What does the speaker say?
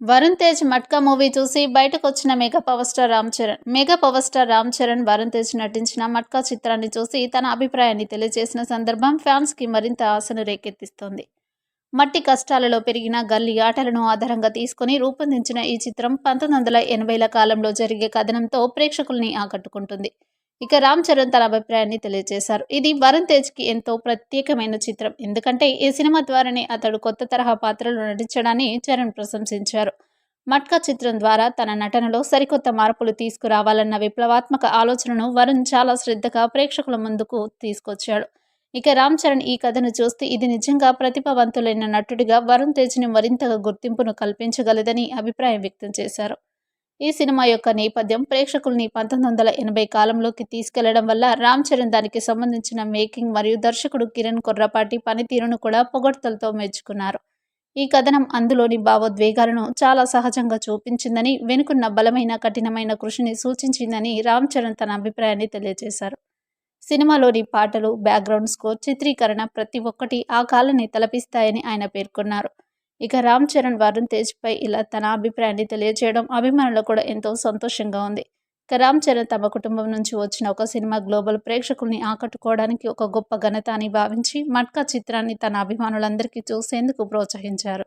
Varun Tej matka movie చూసి బయటకు వచ్చిన mega power star Ram Charan. Mega power star Ram Charan Varun Tej నటించిన మట్కా చిత్రాన్ని చూసి తన అభిప్రాయాన్ని తెలియజేసిన సందర్భం ఫ్యాన్స్కి మరింత ఆశను రేకెత్తిస్తోంది. మట్టి కష్టాలలో పెరిగిన గల్లీ ఆటలను ఆధారంగా తీసుకుని రూపొందించిన ఈ చిత్రం పంతొమ్మిది వందల ఎనభైల కాలంలో జరిగే కథనంతో ప్రేక్షకుల్ని ఆకట్టుకుంటుంది. ఇక రామ్ చరణ్ తన అభిప్రాయాన్ని తెలియజేశారు. ఇది వరుణ్ తేజ్కి ఎంతో ప్రత్యేకమైన చిత్రం. ఎందుకంటే ఈ సినిమా ద్వారానే అతడు కొత్త తరహా పాత్రలు నటించడాన్ని చరణ్ ప్రశంసించారు. మట్కా చిత్రం ద్వారా తన నటనలో సరికొత్త మార్పులు తీసుకురావాలన్న విప్లవాత్మక ఆలోచనను వరుణ్ చాలా శ్రద్ధగా ప్రేక్షకుల ముందుకు తీసుకొచ్చాడు. ఇక రామ్ చరణ్ ఈ కథను చూస్తే ఇది నిజంగా ప్రతిభావంతులైన నటుడిగా వరుణ్ తేజ్ని మరింతగా గుర్తింపును కల్పించగలదని అభిప్రాయం వ్యక్తం చేశారు. ఈ సినిమా యొక్క నేపథ్యం ప్రేక్షకుల్ని పంతొమ్మిది వందల ఎనభై కాలంలోకి తీసుకెళ్ళడం వల్ల రామ్ చరణ్ దానికి సంబంధించిన మేకింగ్ మరియు దర్శకుడు కిరణ్ కొర్రపాటి పనితీరును కూడా పొగడ్తలతో మెచ్చుకున్నారు. ఈ కథనం అందులోని భావోద్వేగాలను చాలా సహజంగా చూపించిందని వెనుకున్న బలమైన కఠినమైన కృషిని సూచించిందని రామ్ చరణ్ తన అభిప్రాయాన్ని తెలియజేశారు. సినిమాలోని పాటలు బ్యాక్గ్రౌండ్ స్కోర్ చిత్రీకరణ ప్రతి ఒక్కటి ఆ కాలాన్ని తలపిస్తాయని ఆయన పేర్కొన్నారు. ఇక రామ్ చరణ్ వరుణ్ తేజ్పై ఇలా తన అభిప్రాయాన్ని తెలియజేయడం అభిమానులకు కూడా ఎంతో సంతోషంగా ఉంది. ఇక రామ్ చరణ్ తమ కుటుంబం నుంచి వచ్చిన ఒక సినిమా గ్లోబల్ ప్రేక్షకుల్ని ఆకట్టుకోవడానికి ఒక గొప్ప ఘనత అని భావించి మట్కా చిత్రాన్ని తన అభిమానులందరికీ చూసేందుకు ప్రోత్సహించారు.